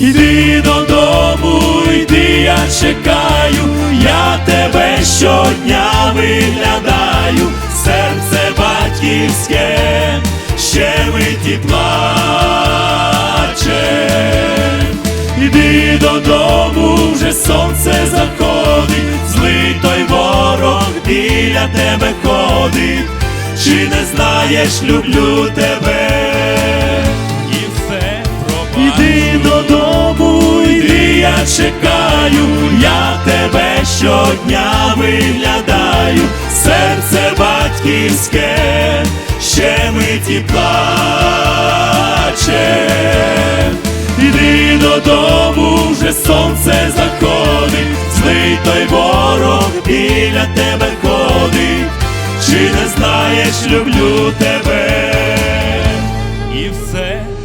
Йди додому, йди, я чекаю, я тебе щодня виглядаю, серце батьківське ще миті плаче. Іди додому, вже сонце заходить, злий той ворог біля тебе ходить, чи не знаєш, люблю тебе. чекаю, я тебе щодня виглядаю, серце батьківське, ще миті плаче, іди додому, вже сонце заходить, злий той ворог біля тебе ходить, чи не знаєш, люблю тебе? І все.